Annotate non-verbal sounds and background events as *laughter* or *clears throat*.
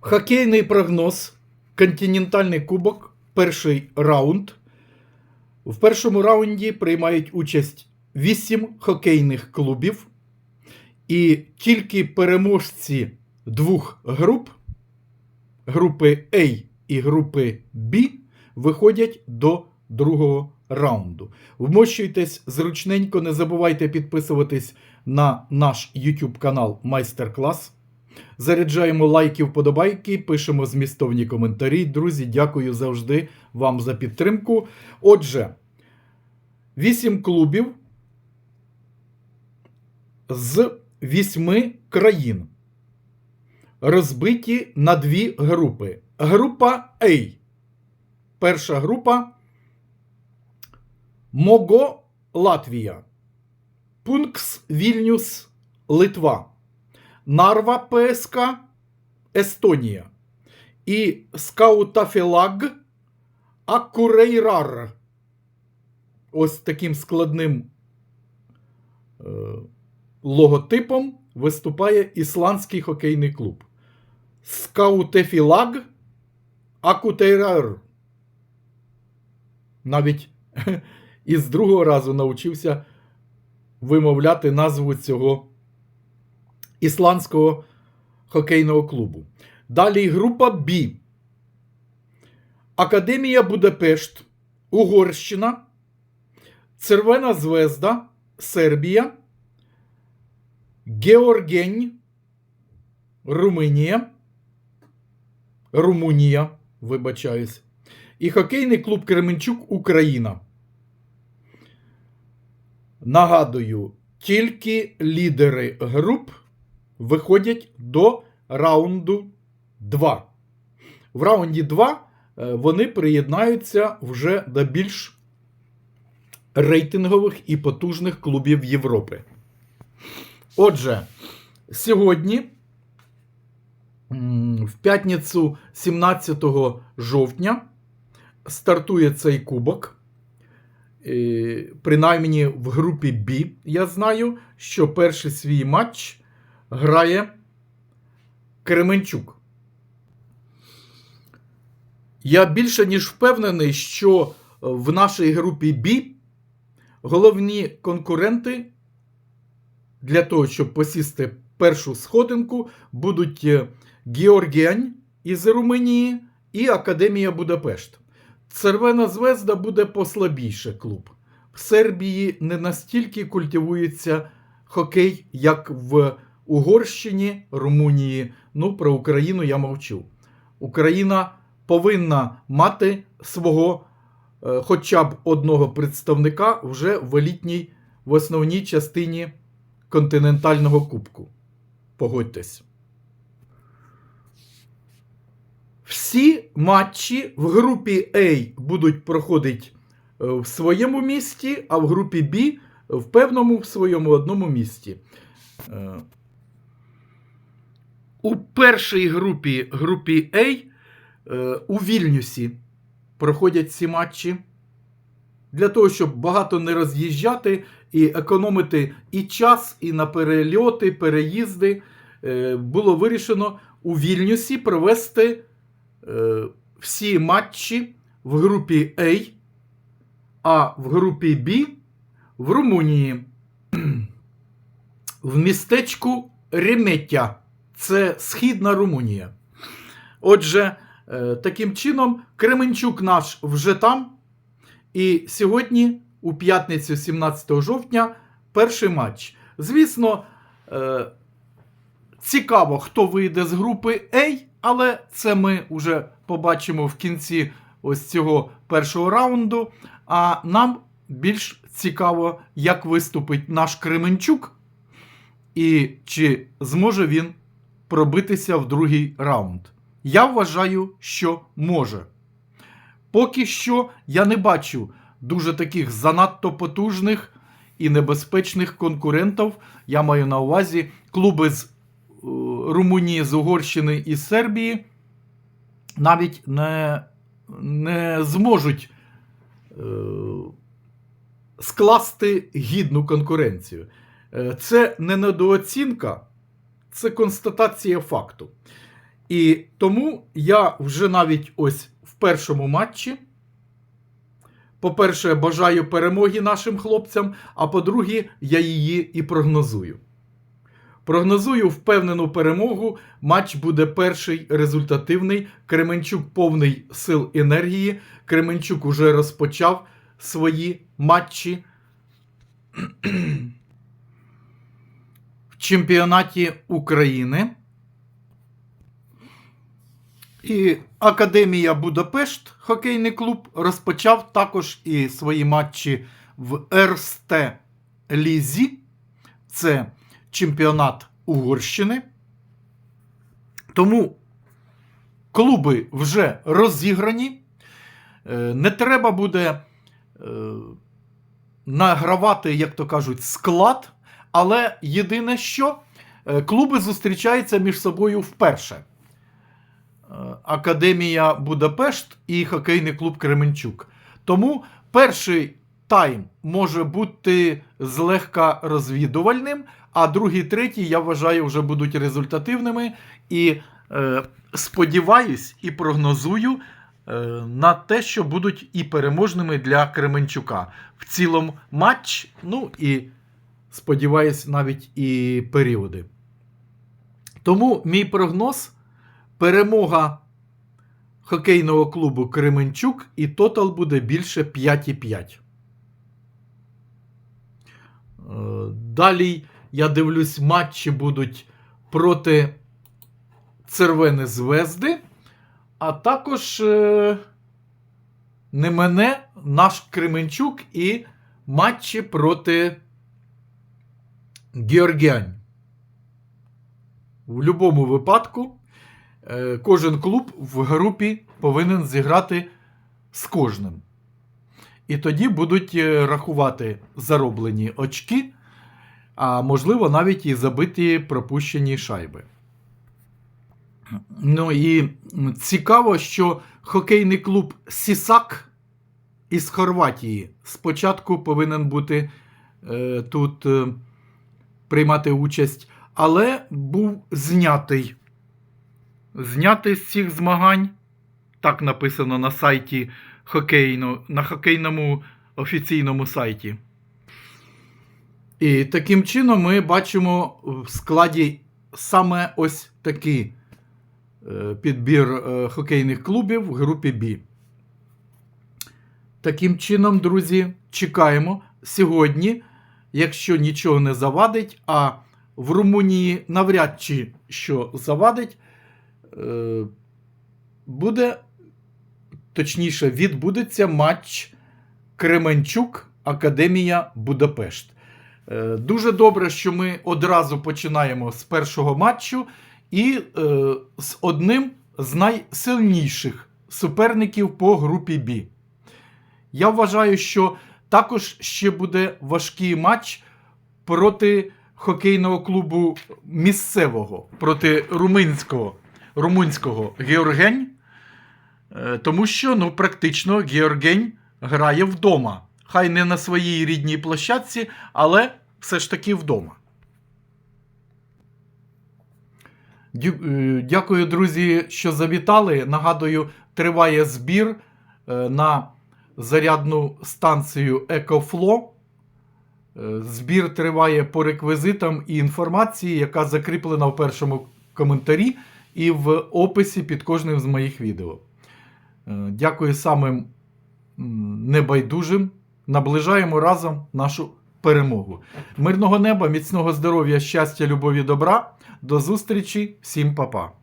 Хокейний прогноз. Континентальний кубок. Перший раунд. В першому раунді приймають участь 8 хокейних клубів. І тільки переможці двох груп, групи А і групи Б, виходять до другого раунду. Вмощуйтесь зручненько, не забувайте підписуватись на наш YouTube канал Майстер-клас. Заряджаємо лайки, вподобайки, пишемо змістовні коментарі. Друзі, дякую завжди вам за підтримку. Отже, 8 клубів з 8 країн розбиті на дві групи. Група А. Перша група Мого Латвія. Пункс Вільнюс Литва. Нарва ПСК Естонія. І Скаутафелаг Акурейрар. Ось таким складним е, логотипом виступає ісландський хокейний клуб. Скаутефілаг Акутейрар. Навіть *laughs* із другого разу навчився вимовляти назву цього ісландського хокейного клубу. Далі група Б. Академія Будапешт, Угорщина, Червона Звезда, Сербія, Георгень, Румунія, Румунія, вибачаюсь, і хокейний клуб Кременчук Україна. Нагадую, тільки лідери груп виходять до раунду 2. В раунді 2 е, вони приєднаються вже до більш рейтингових і потужних клубів Європи. Отже, сьогодні, в п'ятницю 17 жовтня, стартує цей кубок. Е, Принаймні в групі Б я знаю, що перший свій матч грає Кременчук. Я більше ніж впевнений, що в нашій групі Б головні конкуренти для того, щоб посісти першу сходинку, будуть е, Георгіань із Румунії і Академія Будапешт. Червона звезда буде послабіше клуб. В Сербії не настільки культивується хокей, як в Угорщині, Румунії. Ну, про Україну я мовчу. Україна повинна мати свого е, хоча б одного представника вже в елітній, в основній частині континентального кубку. Погодьтесь. Всі матчі в групі А будуть проходити е, в своєму місті, а в групі Б в певному в своєму одному місті. У першій групі групі А е, у Вільнюсі проходять ці матчі. Для того, щоб багато не роз'їжджати і економити і час, і на перельоти, переїзди, е, було вирішено у Вільнюсі провести е, всі матчі в групі А, а в групі Б в Румунії. *clears throat* В містечку Ремеття. Це Східна Румунія. Отже, е, таким чином, Кременчук наш вже там. І сьогодні, у п'ятницю, 17 жовтня, перший матч. Звісно, е, цікаво, хто вийде з групи А, але це ми вже побачимо в кінці ось цього першого раунду. А нам більш цікаво, як виступить наш Кременчук, і чи зможе він пробитися в другий раунд. Я вважаю, що може. Поки що я не бачу дуже таких занадто потужних і небезпечних конкурентів. Я маю на увазі клуби з е, Румунії, з Угорщини і Сербії навіть не, не зможуть е, скласти гідну конкуренцію. Е, Це не недооцінка, це констатація факту. І тому я вже навіть ось в першому матчі. По-перше, бажаю перемоги нашим хлопцям, а по-друге, я її і прогнозую. Прогнозую впевнену перемогу. Матч буде перший результативний. Кременчук повний сил енергії. Кременчук уже розпочав свої матчі чемпіонаті України. І Академія Будапешт, хокейний клуб, розпочав також і свої матчі в РСТ Лізі. Це чемпіонат Угорщини. Тому клуби вже розіграні. Е, Не треба буде е, награвати, як то кажуть, склад. Але єдине, що е, клуби зустрічаються між собою вперше. Е, Академія Будапешт і хокейний клуб Кременчук. Тому перший тайм може бути злегка розвідувальним, а другий, третій, я вважаю, вже будуть результативними. І е, сподіваюсь і прогнозую е, на те, що будуть і переможними для Кременчука. В цілому матч, ну і сподіваюсь, навіть і періоди. Тому мій прогноз перемога хокейного клубу Кременчук і тотал буде більше 5,5. Е, Далі я дивлюсь, матчі будуть проти Цервени Звезди, а також е, не мене, наш Кременчук і матчі проти Георгіань. В будь-якому випадку е, кожен клуб в групі повинен зіграти з кожним. І тоді будуть е, рахувати зароблені очки, а можливо навіть і забиті пропущені шайби. Ну і цікаво, що хокейний клуб Сісак із Хорватії спочатку повинен бути е, тут е, приймати участь, але був знятий. Знятий з цих змагань. Так написано на сайті хокейно, на хокейному офіційному сайті. І таким чином ми бачимо в складі саме ось такий е, підбір е, хокейних клубів в групі Б. Таким чином, друзі, чекаємо сьогодні, якщо нічого не завадить, а в Румунії навряд чи що завадить, е, буде, точніше, відбудеться матч Кременчук Академія Будапешт. Е, Дуже добре, що ми одразу починаємо з першого матчу і е, з одним з найсильніших суперників по групі Б. Я вважаю, що також ще буде важкий матч проти хокейного клубу місцевого, проти румунського, румунського Георгень. Е, Тому що ну, практично Георгень грає вдома. Хай не на своїй рідній площадці, але все ж таки вдома. Е, Дякую, друзі, що завітали. Нагадую, триває збір е, на зарядну станцію EcoFlow. Е, Збір триває по реквізитам і інформації, яка закріплена в першому коментарі і в описі під кожним з моїх відео. Е, Дякую самим небайдужим. Наближаємо разом нашу перемогу. Мирного неба, міцного здоров'я, щастя, любові, добра. До зустрічі, всім па-па.